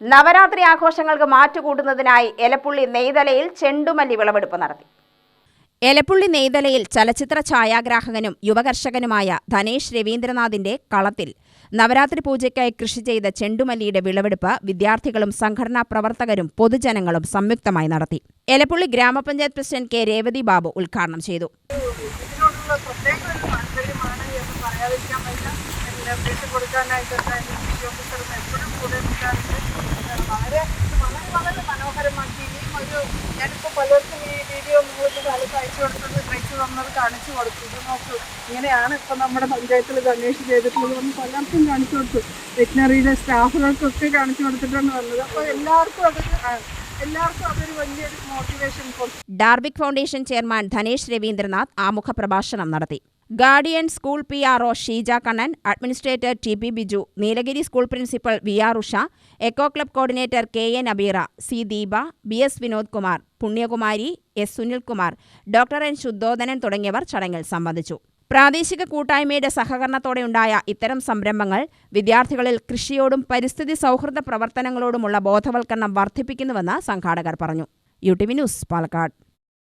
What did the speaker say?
നവരാത്രി ആഘോഷങ്ങൾക്ക് മാറ്റുകൂട്ടുന്നതിനായി എലപ്പുള്ളി നെയ്തലയിൽ ചെണ്ടുമല്ലി വിളവെടുപ്പ് നടത്തി. എലപ്പുള്ളി നെയ്തലയിൽ ചലച്ചിത്ര ഛായാഗ്രാഹകനും യുവകർഷകനുമായ ധനേഷ് രവീന്ദ്രനാഥിന്റെ കളത്തിൽ നവരാത്രി പൂജയ്ക്കായി കൃഷി ചെയ്ത ചെണ്ടുമല്ലിയുടെ വിളവെടുപ്പ് വിദ്യാർത്ഥികളും സംഘടനാ പ്രവർത്തകരും പൊതുജനങ്ങളും സംയുക്തമായി നടത്തി. എലപ്പുള്ളി ഗ്രാമപഞ്ചായത്ത് പ്രസിഡന്റ് കെ. രേവതി ബാബു ഉദ്ഘാടനം ചെയ്തു. ഇതിനോടുള്ള പ്രത്യേക ഒരു വളരെ മനോഹരമാക്കി ഇനിയും ഒരു ഞാനിപ്പോൾ പലർക്കും ഈ വീഡിയോ നിങ്ങൾക്ക് കാലത്ത് അയച്ചു കൊടുത്തത് ഡ്രൈസ് തന്നത് കാണിച്ചു കൊടുത്തു. ഇത് നോക്കൂ. ഇങ്ങനെയാണ് ഇപ്പം നമ്മുടെ പഞ്ചായത്തിൽ അന്വേഷിച്ച് ചെയ്തിട്ടുള്ളത്. എന്ന് പലർക്കും കാണിച്ചു കൊടുത്തു. വെറ്റിനറിയിലെ സ്റ്റാഫുകൾക്കൊക്കെ കാണിച്ചു കൊടുത്തിട്ടാണ് വന്നത്. അപ്പോൾ എല്ലാവർക്കും അതൊരു എല്ലാവർക്കും അതൊരു വലിയൊരു motivation Darvik foundation chairman Dhanesh Ravindranath ആമുഖ പ്രഭാഷണം നടത്തി. Guardian school P R O Sheeja Kannan administrator T P Biju Nilgiri school principal V R Usha eco club coordinator K N Abeera C Deepa B S Vinod Kumar Punyakumari S Sunilkumar doctor N Shuddhodhanan തുടങ്ങിയവർ ചടങ്ങിൽ സംബന്ധിച്ചു. പ്രാദേശിക കൂട്ടായ്മയുടെ സഹകരണത്തോടെയുണ്ടായ ഇത്തരം സംരംഭങ്ങൾ വിദ്യാർത്ഥികളിൽ കൃഷിയോടും പരിസ്ഥിതി സൗഹൃദ പ്രവർത്തനങ്ങളോടുമുള്ള ബോധവൽക്കരണം വർദ്ധിപ്പിക്കുന്നുവെന്ന് സംഘാടകർ പറഞ്ഞു. U T V news Palakkad.